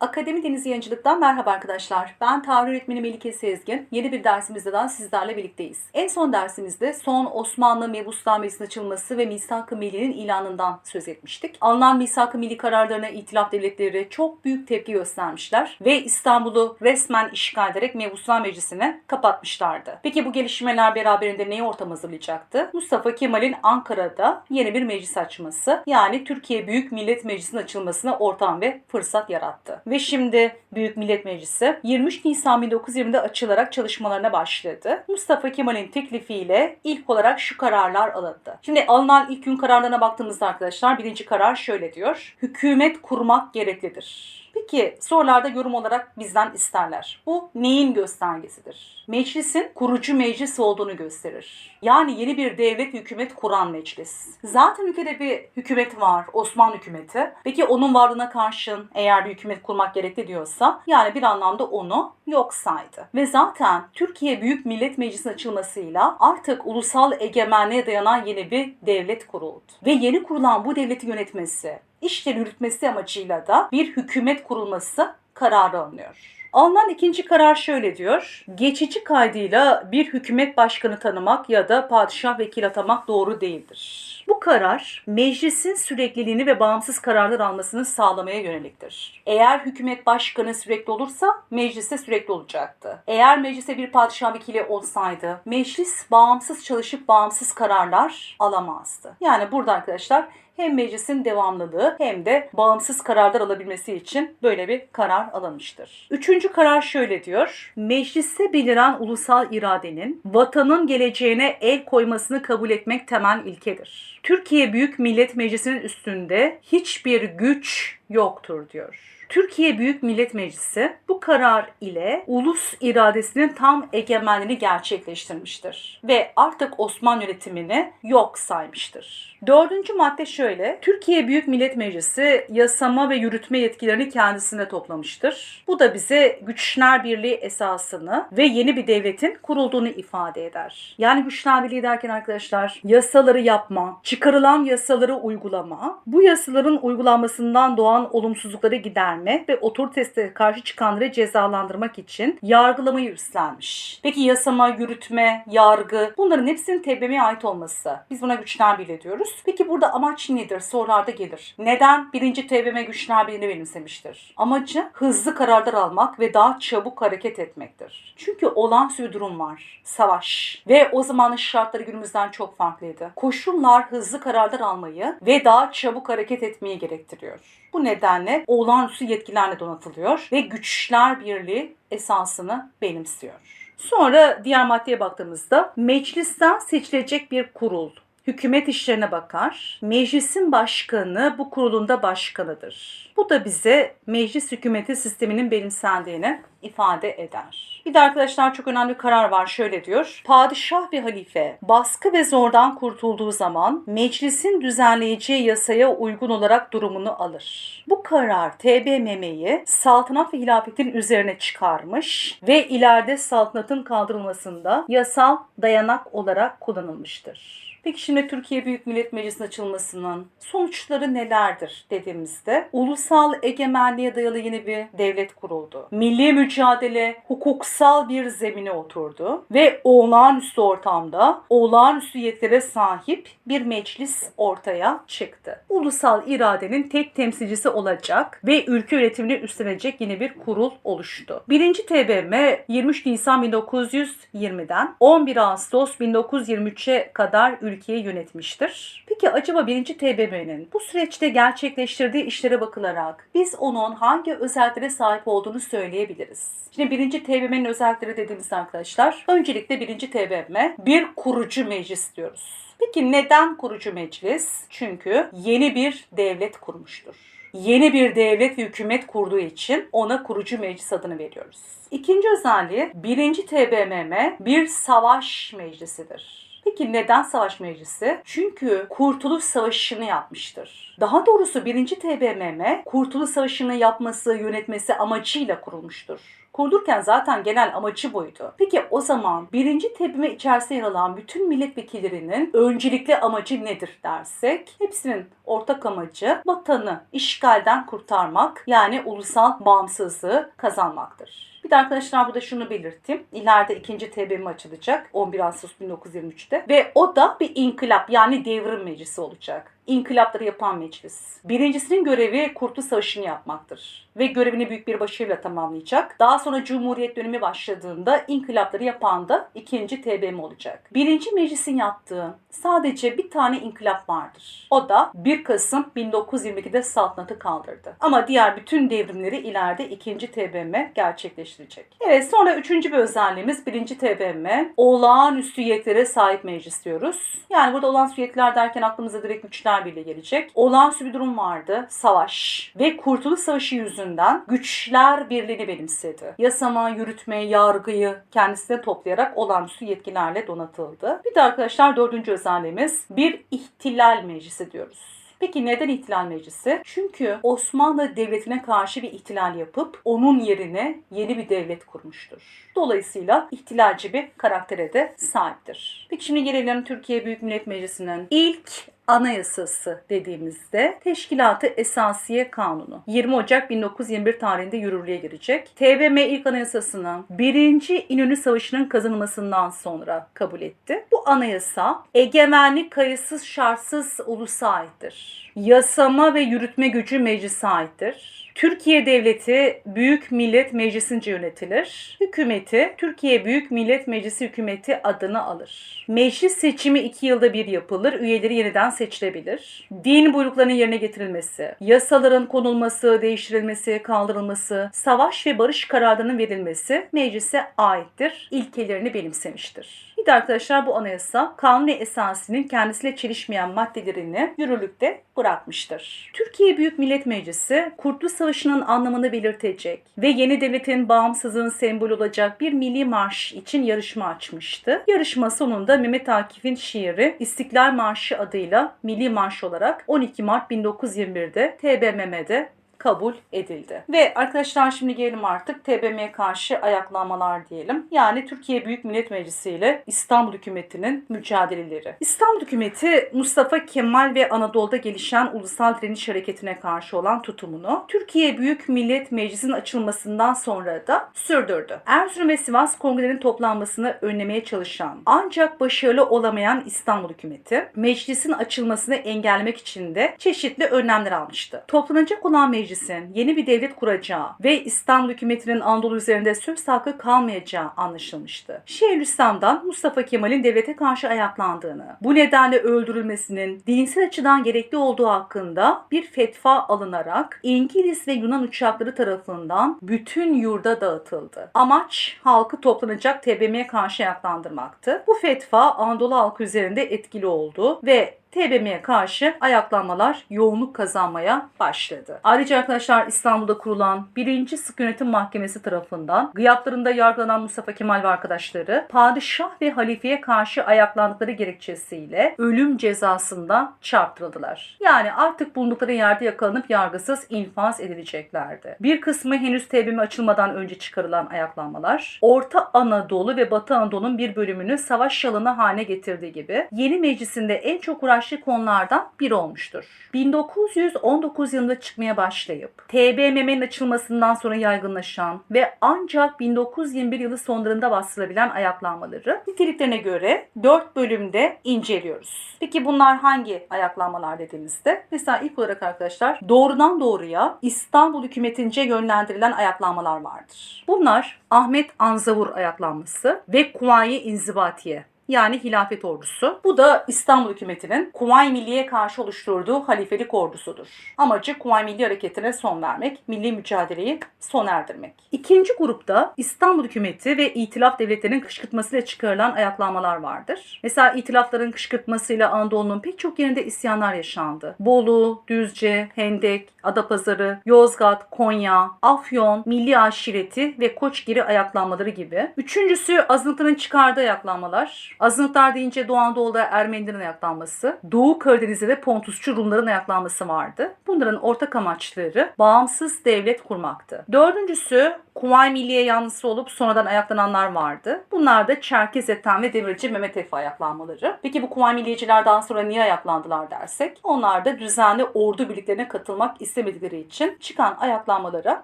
Akademi Deniz Yayıncılık'tan merhaba arkadaşlar. Ben tarih öğretmeni Melike Sezgin. Yeni bir dersimizde daha sizlerle birlikteyiz. En son dersimizde son Osmanlı Mebusnamesi'nin açılması ve Misak-ı Milli'nin ilanından söz etmiştik. Alınan Misak-ı Milli kararlarına itilaf devletleri çok büyük tepki göstermişler ve İstanbul'u resmen işgal ederek Mebusname Meclisi'ni kapatmışlardı. Peki bu gelişmeler beraberinde neyi ortam hazırlayacaktı? Mustafa Kemal'in Ankara'da yeni bir meclis açması yani Türkiye Büyük Millet Meclisi'nin açılmasına ortam ve fırsat yarattı. Ve şimdi Büyük Millet Meclisi 23 Nisan 1920'de açılarak çalışmalarına başladı. Mustafa Kemal'in teklifiyle ilk olarak şu kararlar alındı. Şimdi alınan ilk gün kararlarına baktığımızda arkadaşlar birinci karar şöyle diyor. Hükümet kurmak gereklidir. Peki sorularda yorum olarak bizden isterler. Bu neyin göstergesidir? Meclisin kurucu meclis olduğunu gösterir. Yani yeni bir devlet hükümet kuran meclis. Zaten ülkede bir hükümet var, Osmanlı hükümeti. Peki onun varlığına karşın eğer bir hükümet kurmak gerekli diyorsa yani bir anlamda onu yok saydı. Ve zaten Türkiye Büyük Millet Meclisi'nin açılmasıyla artık ulusal egemenliğe dayanan yeni bir devlet kuruldu. Ve yeni kurulan bu devleti yönetmesi, işleri yürütmesi amacıyla da bir hükümet kurulması kararı alınıyor. Alınan ikinci karar şöyle diyor. Geçici kaydıyla bir hükümet başkanı tanımak ya da padişah vekil atamak doğru değildir. Bu karar meclisin sürekliliğini ve bağımsız kararlar almasını sağlamaya yöneliktir. Eğer hükümet başkanı sürekli olursa mecliste sürekli olacaktı. Eğer meclise bir padişah vekili olsaydı meclis bağımsız çalışıp bağımsız kararlar alamazdı. Yani burada arkadaşlar hem meclisin devamlılığı hem de bağımsız kararlar alabilmesi için böyle bir karar alınmıştır. Üçüncü karar şöyle diyor. Mecliste beliren ulusal iradenin vatanın geleceğine el koymasını kabul etmek temel ilkedir. Türkiye Büyük Millet Meclisi'nin üstünde hiçbir güç yoktur diyor. Türkiye Büyük Millet Meclisi bu karar ile ulus iradesinin tam egemenliğini gerçekleştirmiştir ve artık Osmanlı yönetimini yok saymıştır. Dördüncü madde şöyle. Türkiye Büyük Millet Meclisi yasama ve yürütme yetkilerini kendisine toplamıştır. Bu da bize Güçler Birliği esasını ve yeni bir devletin kurulduğunu ifade eder. Yani Güçler Birliği derken arkadaşlar yasaları yapma, çıkarılan yasaları uygulama, bu yasaların uygulanmasından doğan olumsuzlukları giderme ve otoritesine karşı çıkanları cezalandırmak için yargılamayı üstlenmiş. Peki yasama, yürütme, yargı bunların hepsinin TBMM'ye ait olması. Biz buna Güçler Birliği diyoruz. Peki burada amaç nedir? Sorularda gelir. Neden birinci TBMM Güçler Birliği'ni benimsemiştir? Amacı hızlı kararlar almak ve daha çabuk hareket etmektir. Çünkü olağanüstü bir durum var. Savaş. Ve o zamanın şartları günümüzden çok farklıydı. Koşullar hızlı kararlar almayı ve daha çabuk hareket etmeyi gerektiriyor. Bu nedenle olağanüstü yetkilerle donatılıyor ve Güçler Birliği esasını benimsiyor. Sonra diğer maddeye baktığımızda meclisten seçilecek bir kurul hükümet işlerine bakar. Meclisin başkanı bu kurulunda başkanıdır. Bu da bize meclis hükümeti sisteminin benimsendiğini ifade eder. Bir de arkadaşlar çok önemli bir karar var. Şöyle diyor. Padişah ve halife baskı ve zordan kurtulduğu zaman meclisin düzenleyeceği yasaya uygun olarak durumunu alır. Bu karar TBMM'yi saltanat ve hilafetin üzerine çıkarmış ve ileride saltanatın kaldırılmasında yasal dayanak olarak kullanılmıştır. Peki şimdi Türkiye Büyük Millet Meclisi'nin açılmasının sonuçları nelerdir dediğimizde ulusal egemenliğe dayalı yeni bir devlet kuruldu. Milli mücadele hukuksal bir zemine oturdu ve olağanüstü ortamda olağanüstü yetkilere sahip bir meclis ortaya çıktı. Ulusal iradenin tek temsilcisi olacak ve ülke yönetimini üstlenecek yeni bir kurul oluştu. Birinci TBMM 23 Nisan 1920'den 11 Ağustos 1923'e kadar ülkeyi yönetmiştir. Peki acaba 1. TBMM'nin bu süreçte gerçekleştirdiği işlere bakılarak biz onun hangi özelliklere sahip olduğunu söyleyebiliriz? Şimdi 1. TBMM'nin özellikleri dediğimizde arkadaşlar öncelikle 1. TBMM bir kurucu meclis diyoruz. Peki neden kurucu meclis? Çünkü yeni bir devlet kurmuştur yeni bir devlet ve hükümet kurduğu için ona kurucu meclis adını veriyoruz. İkinci özelliği 1. TBMM bir savaş meclisidir. Peki neden savaş meclisi? Çünkü Kurtuluş Savaşı'nı yapmıştır. Daha doğrusu 1. TBMM Kurtuluş Savaşı'nı yapması, yönetmesi amacıyla kurulmuştur. Kurulurken zaten genel amacı buydu. Peki o zaman birinci tebime içerisinde yer alan bütün milletvekillerinin öncelikli amacı nedir dersek hepsinin ortak amacı vatanı işgalden kurtarmak yani ulusal bağımsızlığı kazanmaktır. Bir de arkadaşlar burada şunu belirteyim. İleride ikinci TBMM açılacak 11 Ağustos 1923'te ve o da bir inkılap yani devrim meclisi olacak. İnkılapları yapan meclis. Birincisinin görevi Kurtuluş Savaşı'nı yapmaktır ve görevini büyük bir başarıyla tamamlayacak. Daha sonra Cumhuriyet dönemi başladığında inkılapları yapan da ikinci TBMM olacak. Birinci meclisin yaptığı sadece bir tane inkılap vardır. O da 1 Kasım 1922'de saltanatı kaldırdı. Ama diğer bütün devrimleri ileride ikinci TBMM gerçekleştirecek. Evet sonra üçüncü bir özelliğimiz birinci TBMM olağanüstü yetlere sahip meclis diyoruz. Yani burada olağanüstü yetkiler derken aklımıza direkt güçler birliği gelecek. Olağanüstü bir durum vardı. Savaş. Ve Kurtuluş Savaşı yüzünden güçler birliğini benimsedi. Yasama, yürütme, yargıyı kendisine toplayarak olağanüstü yetkilerle donatıldı. Bir de arkadaşlar dördüncü özelliğimiz bir ihtilal meclisi diyoruz. Peki neden ihtilal meclisi? Çünkü Osmanlı Devleti'ne karşı bir ihtilal yapıp onun yerine yeni bir devlet kurmuştur. Dolayısıyla ihtilalci bir karaktere de sahiptir. Peki şimdi gelelim Türkiye Büyük Millet Meclisi'nin ilk Anayasası dediğimizde Teşkilatı Esasiye Kanunu 20 Ocak 1921 tarihinde yürürlüğe girecek. TBMM ilk anayasasını 1. İnönü Savaşı'nın kazanılmasından sonra kabul etti. Bu anayasa egemenlik kayıtsız şartsız ulusa aittir. Yasama ve yürütme gücü meclise aittir. Türkiye Devleti Büyük Millet Meclisi'nce yönetilir. Hükümeti Türkiye Büyük Millet Meclisi Hükümeti adını alır. Meclis seçimi iki yılda bir yapılır. Üyeleri yeniden seçilebilir. Din buyruklarının yerine getirilmesi, yasaların konulması, değiştirilmesi, kaldırılması, savaş ve barış kararlarının verilmesi meclise aittir. İlkelerini benimsemiştir. Bir de arkadaşlar bu anayasa kanuni esasının kendisiyle çelişmeyen maddelerini yürürlükte bırakmıştır. Türkiye Büyük Millet Meclisi Kurtuluş Savaşı'nın anlamını belirtecek ve yeni devletin bağımsızlığın sembolü olacak bir milli marş için yarışma açmıştı. Yarışma sonunda Mehmet Akif'in şiiri İstiklal Marşı adıyla milli marş olarak 12 Mart 1921'de TBMM'de kabul edildi. Ve arkadaşlar şimdi gelelim artık TBMM'ye karşı ayaklanmalar diyelim. Yani Türkiye Büyük Millet Meclisi ile İstanbul hükümetinin mücadeleleri. İstanbul hükümeti Mustafa Kemal ve Anadolu'da gelişen ulusal direniş hareketine karşı olan tutumunu Türkiye Büyük Millet Meclisi'nin açılmasından sonra da sürdürdü. Erzurum ve Sivas kongrenin toplanmasını önlemeye çalışan ancak başarılı olamayan İstanbul hükümeti meclisin açılmasını engellemek için de çeşitli önlemler almıştı. Toplanacak olan meclis meclisin yeni bir devlet kuracağı ve İstanbul hükümetinin Anadolu üzerinde söz hakkı kalmayacağı anlaşılmıştı. Şeyhülislam'dan Mustafa Kemal'in devlete karşı ayaklandığını, bu nedenle öldürülmesinin dinsel açıdan gerekli olduğu hakkında bir fetva alınarak İngiliz ve Yunan uçakları tarafından bütün yurda dağıtıldı. Amaç halkı toplanacak TBMM'ye karşı ayaklandırmaktı. Bu fetva Anadolu halkı üzerinde etkili oldu ve TBMM'ye karşı ayaklanmalar yoğunluk kazanmaya başladı. Ayrıca arkadaşlar İstanbul'da kurulan 1. Sık Yönetim Mahkemesi tarafından gıyaplarında yargılanan Mustafa Kemal ve arkadaşları padişah ve halifeye karşı ayaklandıkları gerekçesiyle ölüm cezasında çarptırıldılar. Yani artık bulundukları yerde yakalanıp yargısız infaz edileceklerdi. Bir kısmı henüz TBMM açılmadan önce çıkarılan ayaklanmalar Orta Anadolu ve Batı Anadolu'nun bir bölümünü savaş yalanı haline getirdiği gibi yeni meclisinde en çok uğraştığı konulardan biri olmuştur. 1919 yılında çıkmaya başlayıp TBMM'nin açılmasından sonra yaygınlaşan ve ancak 1921 yılı sonlarında bastırılabilen ayaklanmaları niteliklerine göre 4 bölümde inceliyoruz. Peki bunlar hangi ayaklanmalar dediğimizde? Mesela ilk olarak arkadaşlar doğrudan doğruya İstanbul hükümetince yönlendirilen ayaklanmalar vardır. Bunlar Ahmet Anzavur ayaklanması ve Kuvayi İnzibatiye yani hilafet ordusu. Bu da İstanbul hükümetinin Kuvayi Milliye karşı oluşturduğu halifelik ordusudur. Amacı Kuvayi Milli Hareketi'ne son vermek, milli mücadeleyi sona erdirmek. İkinci grupta İstanbul hükümeti ve itilaf devletlerinin kışkırtmasıyla çıkarılan ayaklanmalar vardır. Mesela itilafların kışkırtmasıyla Anadolu'nun pek çok yerinde isyanlar yaşandı. Bolu, Düzce, Hendek, Adapazarı, Yozgat, Konya, Afyon, Milli Aşireti ve Koçgiri ayaklanmaları gibi. Üçüncüsü azınlıkların çıkardığı ayaklanmalar. Azınlıklar deyince Doğu Anadolu'da Ermenilerin ayaklanması, Doğu Karadeniz'de de Pontusçu Rumların ayaklanması vardı. Bunların ortak amaçları bağımsız devlet kurmaktı. Dördüncüsü Kuvayi Milliye yanlısı olup sonradan ayaklananlar vardı. Bunlar da Çerkez Ethem ve Demirci Mehmet Efe ayaklanmaları. Peki bu Kuvayi Milliyeciler daha sonra niye ayaklandılar dersek? Onlar da düzenli ordu birliklerine katılmak istemedikleri için çıkan ayaklanmalara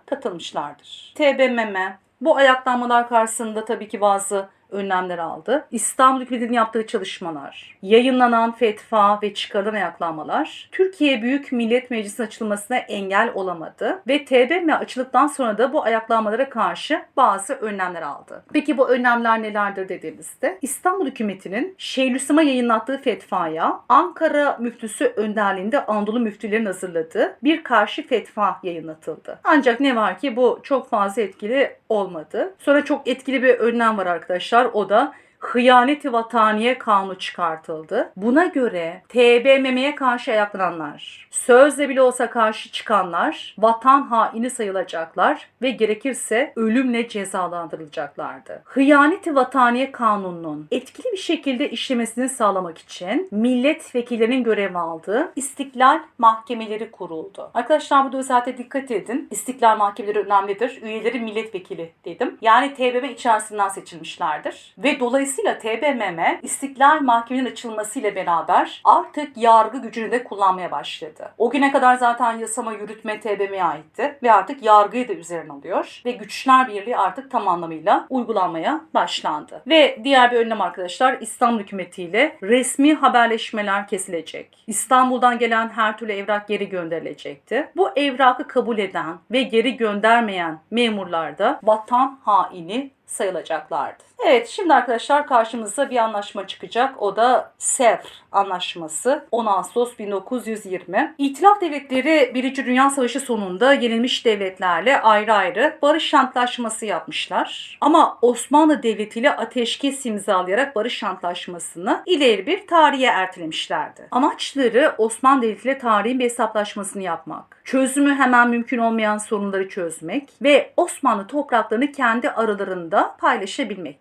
katılmışlardır. TBMM bu ayaklanmalar karşısında tabii ki bazı önlemler aldı. İstanbul hükümetinin yaptığı çalışmalar, yayınlanan fetva ve çıkarılan ayaklanmalar Türkiye Büyük Millet Meclisi'nin açılmasına engel olamadı ve TBMM açıldıktan sonra da bu ayaklanmalara karşı bazı önlemler aldı. Peki bu önlemler nelerdir dediğimizde İstanbul hükümetinin Şeyhülislam'a yayınlattığı fetvaya Ankara müftüsü önderliğinde Anadolu müftülerin hazırladığı bir karşı fetva yayınlatıldı. Ancak ne var ki bu çok fazla etkili olmadı. Sonra çok etkili bir önlem var arkadaşlar. O da Hıyaneti Vataniye Kanunu çıkartıldı. Buna göre TBMM'ye karşı ayaklananlar, sözle bile olsa karşı çıkanlar vatan haini sayılacaklar ve gerekirse ölümle cezalandırılacaklardı. Hıyaneti Vataniye Kanunu'nun etkili bir şekilde işlemesini sağlamak için milletvekillerinin görev aldığı istiklal mahkemeleri kuruldu. Arkadaşlar burada özellikle dikkat edin. İstiklal mahkemeleri önemlidir. Üyeleri milletvekili dedim. Yani TBMM içerisinden seçilmişlerdir. Ve dolayısıyla TBMM istiklal mahkemenin açılmasıyla beraber artık yargı gücünü de kullanmaya başladı. O güne kadar zaten yasama yürütme TBMM'ye aitti ve artık yargıyı da üzerine alıyor ve güçler birliği artık tam anlamıyla uygulanmaya başlandı. Ve diğer bir önlem arkadaşlar İstanbul hükümetiyle resmi haberleşmeler kesilecek. İstanbul'dan gelen her türlü evrak geri gönderilecekti. Bu evrakı kabul eden ve geri göndermeyen memurlar da vatan haini sayılacaklardı. Evet şimdi arkadaşlar karşımıza bir anlaşma çıkacak. O da Sevr Anlaşması 10 Ağustos 1920. İtilaf devletleri 1. Dünya Savaşı sonunda yenilmiş devletlerle ayrı ayrı barış antlaşması yapmışlar. Ama Osmanlı Devleti ile ateşkes imzalayarak barış antlaşmasını ileri bir tarihe ertelemişlerdi. Amaçları Osmanlı Devleti ile tarihin bir hesaplaşmasını yapmak. Çözümü hemen mümkün olmayan sorunları çözmek ve Osmanlı topraklarını kendi aralarında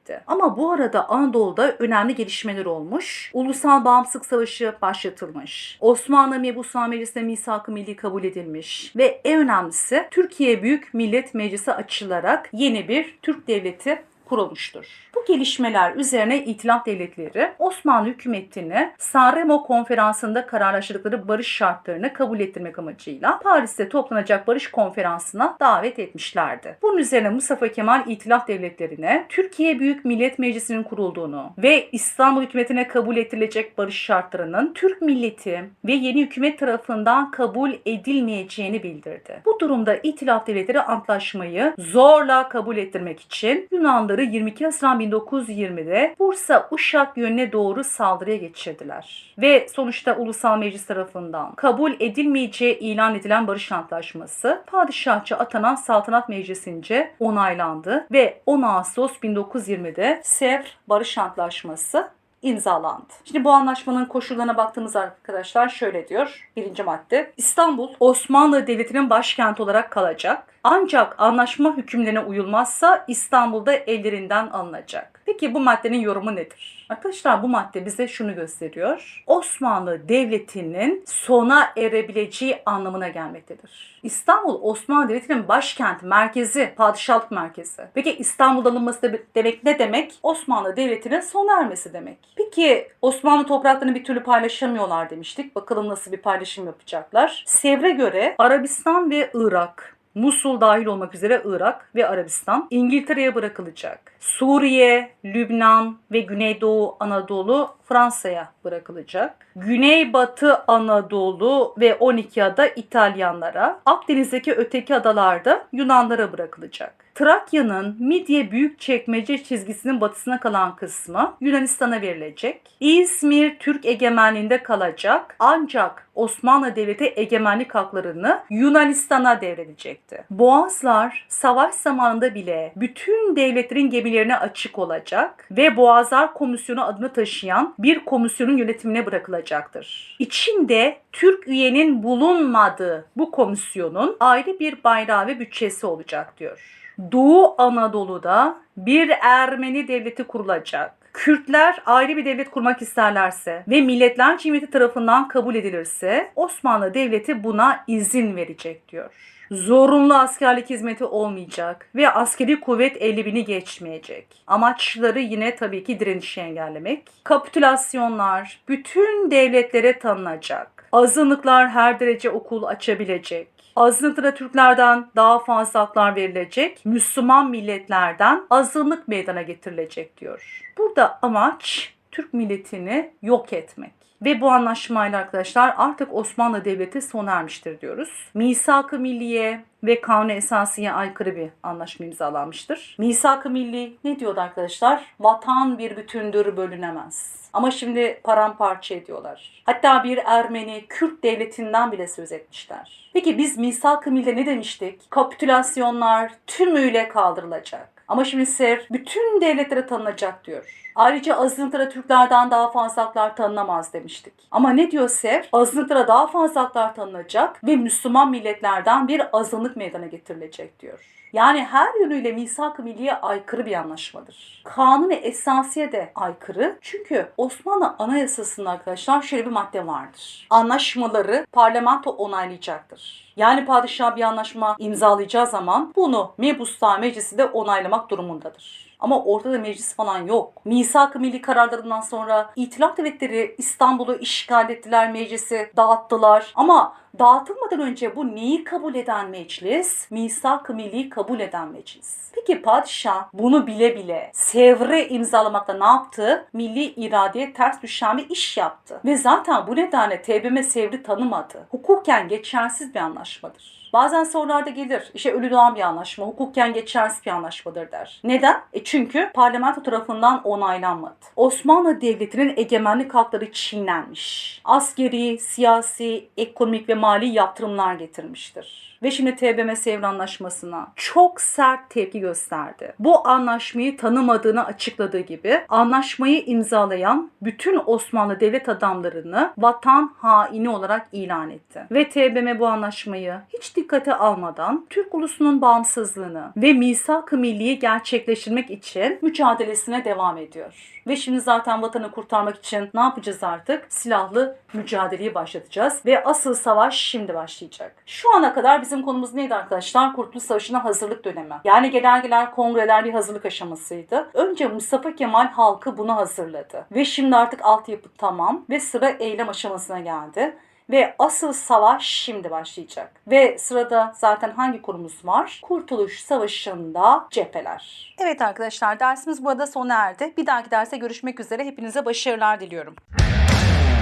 paylaşabilmekti. Ama bu arada Anadolu'da önemli gelişmeler olmuş. Ulusal Bağımsızlık Savaşı başlatılmış. Osmanlı Mebusan Meclisi'ne misak-ı milli kabul edilmiş. Ve en önemlisi Türkiye Büyük Millet Meclisi açılarak yeni bir Türk Devleti kurulmuştur. Bu gelişmeler üzerine İtilaf Devletleri Osmanlı hükümetini Sanremo konferansında kararlaştırdıkları barış şartlarını kabul ettirmek amacıyla Paris'te toplanacak barış konferansına davet etmişlerdi. Bunun üzerine Mustafa Kemal İtilaf Devletleri'ne Türkiye Büyük Millet Meclisi'nin kurulduğunu ve İstanbul hükümetine kabul ettirilecek barış şartlarının Türk milleti ve yeni hükümet tarafından kabul edilmeyeceğini bildirdi. Bu durumda İtilaf Devletleri antlaşmayı zorla kabul ettirmek için Yunanlı Yunanlıları 22 Haziran 1920'de Bursa Uşak yönüne doğru saldırıya geçirdiler. Ve sonuçta Ulusal Meclis tarafından kabul edilmeyeceği ilan edilen barış antlaşması padişahça atanan Saltanat Meclisi'nce onaylandı ve 10 Ağustos 1920'de Sevr Barış Antlaşması imzalandı. Şimdi bu anlaşmanın koşullarına baktığımız arkadaşlar şöyle diyor. Birinci madde. İstanbul Osmanlı Devleti'nin başkenti olarak kalacak. Ancak anlaşma hükümlerine uyulmazsa İstanbul'da ellerinden alınacak. Peki bu maddenin yorumu nedir? Arkadaşlar bu madde bize şunu gösteriyor. Osmanlı Devleti'nin sona erebileceği anlamına gelmektedir. İstanbul Osmanlı Devleti'nin başkenti, merkezi, padişahlık merkezi. Peki İstanbul'da alınması de- demek ne demek? Osmanlı Devleti'nin sona ermesi demek. Peki Osmanlı topraklarını bir türlü paylaşamıyorlar demiştik. Bakalım nasıl bir paylaşım yapacaklar. Sevr'e göre Arabistan ve Irak Musul dahil olmak üzere Irak ve Arabistan İngiltere'ye bırakılacak. Suriye, Lübnan ve Güneydoğu Anadolu Fransa'ya bırakılacak. Güneybatı Anadolu ve 12 ada İtalyanlara, Akdeniz'deki öteki adalarda Yunanlara bırakılacak. Trakya'nın Midye Büyükçekmece çizgisinin batısına kalan kısmı Yunanistan'a verilecek. İzmir Türk egemenliğinde kalacak ancak Osmanlı Devleti egemenlik haklarını Yunanistan'a devredecekti. Boğazlar savaş zamanında bile bütün devletlerin gemilerine açık olacak ve Boğazlar Komisyonu adını taşıyan bir komisyonun yönetimine bırakılacaktır. İçinde Türk üyenin bulunmadığı bu komisyonun ayrı bir bayrağı ve bütçesi olacak diyor. Doğu Anadolu'da bir Ermeni devleti kurulacak Kürtler ayrı bir devlet kurmak isterlerse ve Milletler Cemiyeti tarafından kabul edilirse Osmanlı Devleti buna izin verecek diyor. Zorunlu askerlik hizmeti olmayacak ve askeri kuvvet 50 bini geçmeyecek. Amaçları yine tabii ki direnişi engellemek. Kapitülasyonlar bütün devletlere tanınacak. Azınlıklar her derece okul açabilecek. Azınlıklara Türklerden daha fazla haklar verilecek, Müslüman milletlerden azınlık meydana getirilecek diyor. Burada amaç Türk milletini yok etmek. Ve bu anlaşmayla arkadaşlar artık Osmanlı Devleti sona ermiştir diyoruz. Misak-ı Milliye ve Kanun-u Esasiye aykırı bir anlaşma imzalanmıştır. Misak-ı Milli ne diyordu arkadaşlar? Vatan bir bütündür bölünemez. Ama şimdi paramparça ediyorlar. Hatta bir Ermeni Kürt devletinden bile söz etmişler. Peki biz Misak-ı Milli'de ne demiştik? Kapitülasyonlar tümüyle kaldırılacak. Ama şimdi Sev bütün devletlere tanınacak diyor. Ayrıca azınlıklara Türklerden daha fazla haklar tanınamaz demiştik. Ama ne diyor Sev? Azınlıklara daha fazla haklar tanınacak ve Müslüman milletlerden bir azınlık meydana getirilecek diyor. Yani her yönüyle misak-ı milliye aykırı bir anlaşmadır. Kanun ve esasiye de aykırı. Çünkü Osmanlı Anayasası'nda arkadaşlar şöyle bir madde vardır. Anlaşmaları parlamento onaylayacaktır. Yani padişah bir anlaşma imzalayacağı zaman bunu Mebustan Meclisi de onaylamak durumundadır. Ama ortada meclis falan yok. Misak-ı Milli kararlarından sonra İtilaf Devletleri İstanbul'u işgal ettiler, meclisi dağıttılar. Ama dağıtılmadan önce bu neyi kabul eden meclis? Misak-ı Milli kabul eden meclis. Peki padişah bunu bile bile Sevr'e imzalamakla ne yaptı? Milli iradeye ters düşen bir iş yaptı. Ve zaten bu nedenle TBMM Sevr'i tanımadı. Hukuken geçersiz bir anlaşmadır. Bazen sorularda gelir. İşte ölü doğan bir anlaşma, hukuken geçersiz bir anlaşmadır der. Neden? E çünkü parlamento tarafından onaylanmadı. Osmanlı Devleti'nin egemenlik hakları çiğnenmiş. Askeri, siyasi, ekonomik ve mali yaptırımlar getirmiştir. Ve şimdi TBMM Sevr Anlaşması'na çok sert tepki gösterdi. Bu anlaşmayı tanımadığını açıkladığı gibi anlaşmayı imzalayan bütün Osmanlı devlet adamlarını vatan haini olarak ilan etti. Ve TBMM bu anlaşmayı hiç dikkate almadan Türk ulusunun bağımsızlığını ve misak-ı milliyi gerçekleştirmek için mücadelesine devam ediyor. Ve şimdi zaten vatanı kurtarmak için ne yapacağız artık? Silahlı mücadeleyi başlatacağız ve asıl savaş şimdi başlayacak. Şu ana kadar bizim konumuz neydi arkadaşlar? Kurtuluş Savaşı'na hazırlık dönemi. Yani genelgeler, kongreler bir hazırlık aşamasıydı. Önce Mustafa Kemal halkı bunu hazırladı. Ve şimdi artık altyapı tamam ve sıra eylem aşamasına geldi. Ve asıl savaş şimdi başlayacak. Ve sırada zaten hangi konumuz var? Kurtuluş Savaşı'nda cepheler. Evet arkadaşlar dersimiz burada sona erdi. Bir dahaki derse görüşmek üzere. Hepinize başarılar diliyorum.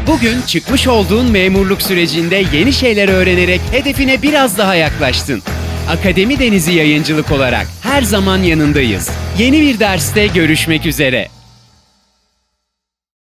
Bugün çıkmış olduğun memurluk sürecinde yeni şeyler öğrenerek hedefine biraz daha yaklaştın. Akademi Denizi Yayıncılık olarak her zaman yanındayız. Yeni bir derste görüşmek üzere.